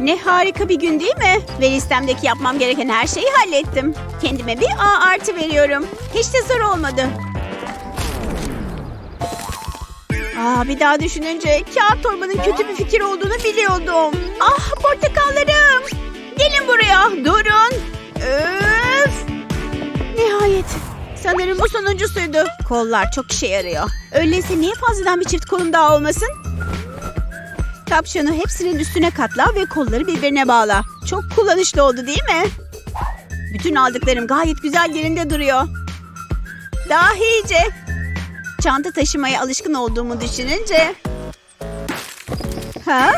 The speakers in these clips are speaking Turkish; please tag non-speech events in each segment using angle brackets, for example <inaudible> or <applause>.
Ne harika bir gün değil mi? Ve listemdeki yapmam gereken her şeyi hallettim. Kendime bir A artı veriyorum. Hiç de zor olmadı. Aa, bir daha düşününce kağıt torbanın kötü bir fikir olduğunu biliyordum. Ah portakallarım. Gelin buraya. Durun. Öf. Nihayet. Sanırım bu sonuncusuydu. Kollar çok işe yarıyor. Öyleyse niye fazladan bir çift kolum daha olmasın? Kapşonu hepsinin üstüne katla ve kolları birbirine bağla. Çok kullanışlı oldu değil mi? Bütün aldıklarım gayet güzel yerinde duruyor. Dahice. Çanta taşımaya alışkın olduğumu düşününce... Ha?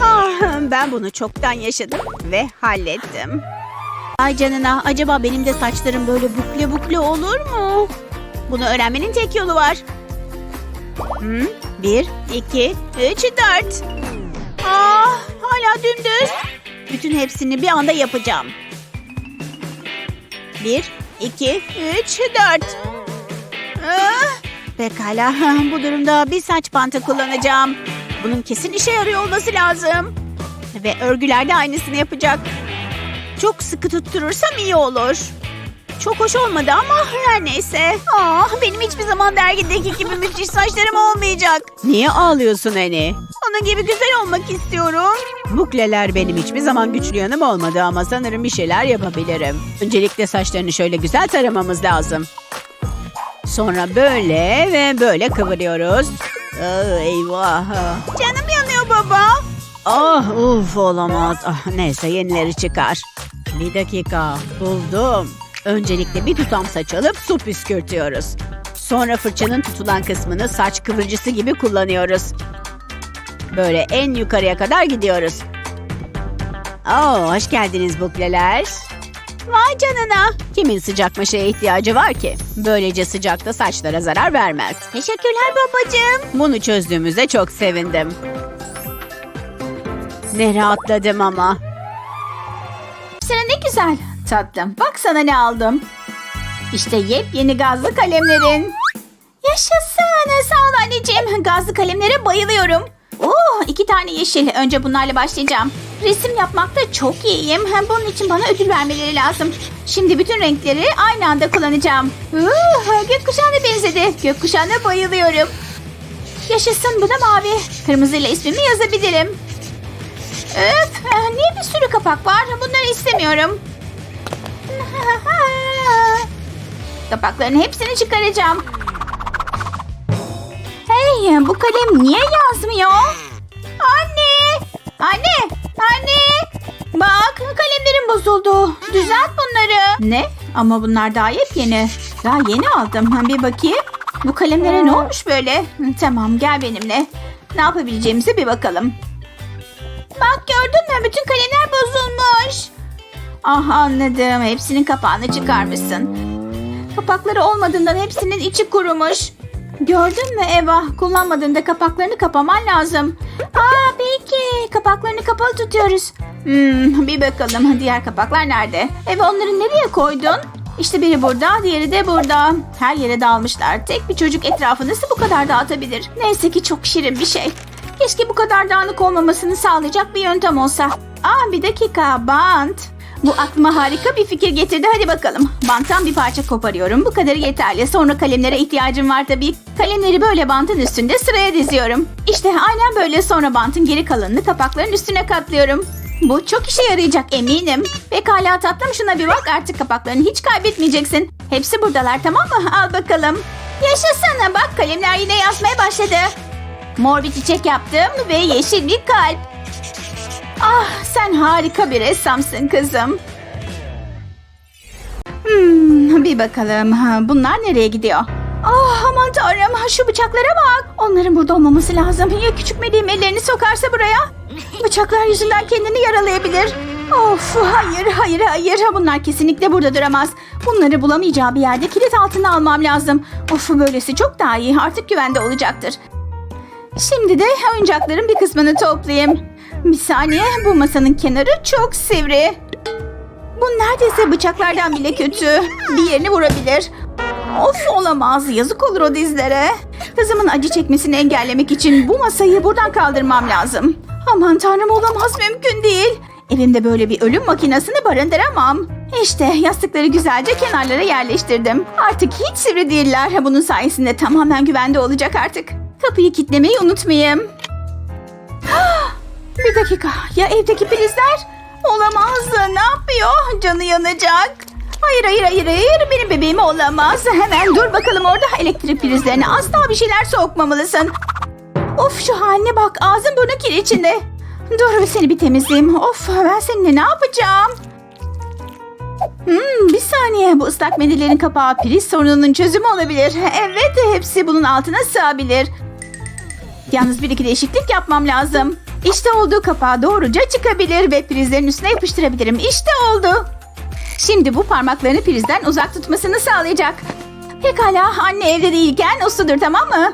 Ah, ben bunu çoktan yaşadım ve hallettim. Ay canına acaba benim de saçlarım böyle bukle bukle olur mu? Bunu öğrenmenin tek yolu var. Hı? Bir, iki, üç, dört. Ah, hala dümdüz. Bütün hepsini bir anda yapacağım. Bir, iki, üç, dört. Ah, pekala, <laughs> bu durumda bir saç bantı kullanacağım. Bunun kesin işe yarıyor olması lazım. Ve örgüler de aynısını yapacak. Çok sıkı tutturursam iyi olur. Çok hoş olmadı ama her neyse. Ah, benim hiçbir zaman dergideki gibi müthiş saçlarım olmayacak. Niye ağlıyorsun Eni? Onun gibi güzel olmak istiyorum. Bukleler benim hiçbir zaman güçlü yanım olmadı ama sanırım bir şeyler yapabilirim. Öncelikle saçlarını şöyle güzel taramamız lazım. Sonra böyle ve böyle kıvırıyoruz. Aa, eyvah. Canım yanıyor baba. Ah uf olamaz. Ah, neyse yenileri çıkar. Bir dakika buldum. Öncelikle bir tutam saç alıp su püskürtüyoruz. Sonra fırçanın tutulan kısmını saç kıvırcısı gibi kullanıyoruz. Böyle en yukarıya kadar gidiyoruz. Oo, hoş geldiniz bukleler. Vay canına. Kimin sıcak maşaya ihtiyacı var ki? Böylece sıcakta saçlara zarar vermez. Teşekkürler babacığım. Bunu çözdüğümüzde çok sevindim. Ne rahatladım ama. Sana ne güzel. Tatlım. Bak sana ne aldım. İşte yepyeni gazlı kalemlerin. Yaşasın. Sağ ol anneciğim. Gazlı kalemlere bayılıyorum. Oo, iki tane yeşil. Önce bunlarla başlayacağım. Resim yapmakta çok iyiyim. Hem bunun için bana ödül vermeleri lazım. Şimdi bütün renkleri aynı anda kullanacağım. Uh, gökkuşağına benzedi. Gökkuşağına bayılıyorum. Yaşasın bu da mavi. Kırmızıyla ismimi yazabilirim. Öf, eh, niye bir sürü kapak var? Bunları istemiyorum. <laughs> Kapakların hepsini çıkaracağım. Hey, bu kalem niye yazmıyor? Anne! Anne! Anne! Bak, kalemlerim bozuldu. Düzelt bunları. Ne? Ama bunlar daha yepyeni. Daha yeni aldım. Bir bakayım. Bu kalemlere ne olmuş böyle? Tamam, gel benimle. Ne yapabileceğimize bir bakalım. Bak gördün mü? Bütün kalemler bozulmuş. Ah anladım. Hepsinin kapağını çıkarmışsın. Kapakları olmadığından hepsinin içi kurumuş. Gördün mü Eva? Kullanmadığında kapaklarını kapaman lazım. Aa peki. Kapaklarını kapalı tutuyoruz. Hmm, bir bakalım diğer kapaklar nerede? Eva onları nereye koydun? İşte biri burada, diğeri de burada. Her yere dağılmışlar. Tek bir çocuk etrafı nasıl bu kadar dağıtabilir? Neyse ki çok şirin bir şey. Keşke bu kadar dağınık olmamasını sağlayacak bir yöntem olsa. Aa bir dakika bant. Bu aklıma harika bir fikir getirdi. Hadi bakalım. Banttan bir parça koparıyorum. Bu kadarı yeterli. Sonra kalemlere ihtiyacım var tabii. Kalemleri böyle bantın üstünde sıraya diziyorum. İşte aynen böyle sonra bantın geri kalanını kapakların üstüne katlıyorum. Bu çok işe yarayacak eminim. Pekala tatlım şuna bir bak artık kapaklarını hiç kaybetmeyeceksin. Hepsi buradalar tamam mı? Al bakalım. Yaşasana bak kalemler yine yazmaya başladı. Mor bir çiçek yaptım ve yeşil bir kalp. Ah sen harika bir ressamsın kızım. Hmm, bir bakalım bunlar nereye gidiyor? Ah aman tanrım şu bıçaklara bak. Onların burada olmaması lazım. Ya küçük meleğim ellerini sokarsa buraya? Bıçaklar yüzünden kendini yaralayabilir. Of hayır hayır hayır bunlar kesinlikle burada duramaz. Bunları bulamayacağı bir yerde kilit altına almam lazım. Of böylesi çok daha iyi artık güvende olacaktır. Şimdi de oyuncakların bir kısmını toplayayım. Bir saniye bu masanın kenarı çok sivri. Bu neredeyse bıçaklardan bile kötü. Bir yerini vurabilir. Of olamaz yazık olur o dizlere. Kızımın acı çekmesini engellemek için bu masayı buradan kaldırmam lazım. Aman tanrım olamaz mümkün değil. Evimde böyle bir ölüm makinesini barındıramam. İşte yastıkları güzelce kenarlara yerleştirdim. Artık hiç sivri değiller. Bunun sayesinde tamamen güvende olacak artık. Kapıyı kilitlemeyi unutmayayım. Bir dakika. Ya evdeki prizler? Olamaz. Ne yapıyor? Canı yanacak. Hayır hayır hayır hayır. Benim bebeğim olamaz. Hemen dur bakalım orada elektrik prizlerine asla bir şeyler sokmamalısın. Of şu haline bak. Ağzın burnun kir içinde. Dur seni bir temizleyeyim. Of ben seninle ne yapacağım? Hmm, bir saniye. Bu ıslak mendillerin kapağı priz sorununun çözümü olabilir. Evet hepsi bunun altına sığabilir. Yalnız bir iki değişiklik yapmam lazım. İşte oldu kapağı doğruca çıkabilir ve prizlerin üstüne yapıştırabilirim. İşte oldu. Şimdi bu parmaklarını prizden uzak tutmasını sağlayacak. Pekala anne evde değilken usludur tamam mı?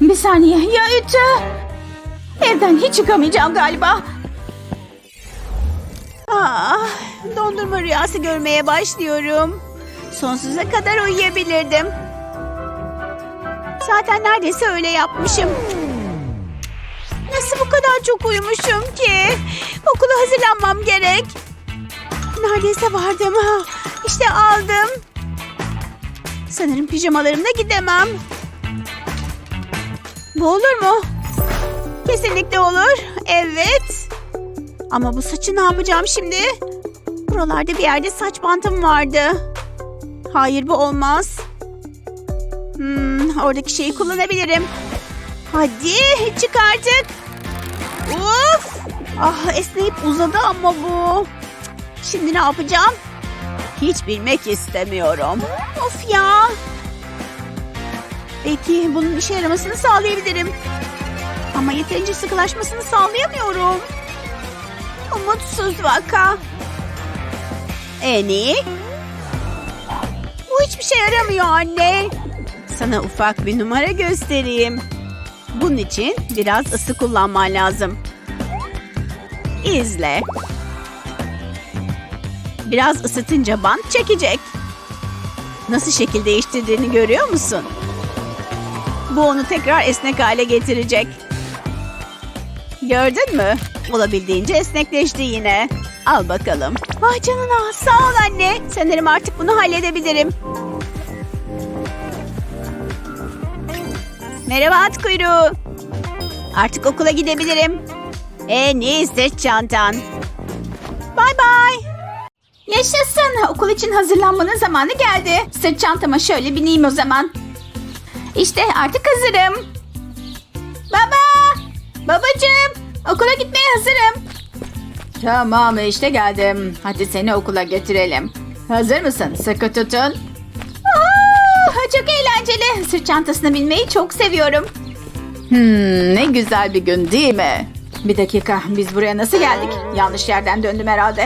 Bir saniye ya ütü? Evden hiç çıkamayacağım galiba. Ah, dondurma rüyası görmeye başlıyorum. Sonsuza kadar uyuyabilirdim. Zaten neredeyse öyle yapmışım. Kadar çok uyumuşum ki? Okula hazırlanmam gerek. Neredeyse vardım. İşte aldım. Sanırım pijamalarımla gidemem. Bu olur mu? Kesinlikle olur. Evet. Ama bu saçı ne yapacağım şimdi? Buralarda bir yerde saç bantım vardı. Hayır bu olmaz. Hmm, oradaki şeyi kullanabilirim. Hadi çık artık. Ah esneyip uzadı ama bu. Şimdi ne yapacağım? Hiç bilmek istemiyorum. Of ya. Belki bunun işe yaramasını sağlayabilirim. Ama yeterince sıkılaşmasını sağlayamıyorum. Umutsuz vaka. Eni? Bu hiçbir şey yaramıyor anne. Sana ufak bir numara göstereyim. Bunun için biraz ısı kullanman lazım. İzle. Biraz ısıtınca bant çekecek. Nasıl şekil değiştirdiğini görüyor musun? Bu onu tekrar esnek hale getirecek. Gördün mü? Olabildiğince esnekleşti yine. Al bakalım. Vay canına sağ ol anne. Sanırım artık bunu halledebilirim. Merhaba at kuyruğu. Artık okula gidebilirim. En iyi sırt çantan. Bay bay. Yaşasın. Okul için hazırlanmanın zamanı geldi. Sırt çantama şöyle bineyim o zaman. İşte artık hazırım. Baba! Babacığım! Okula gitmeye hazırım. Tamam işte geldim. Hadi seni okula götürelim. Hazır mısın? Sıkı tutun. Aa, çok eğlenceli. Sırt çantasına binmeyi çok seviyorum. Hmm, ne güzel bir gün değil mi? Bir dakika biz buraya nasıl geldik? Yanlış yerden döndüm herhalde.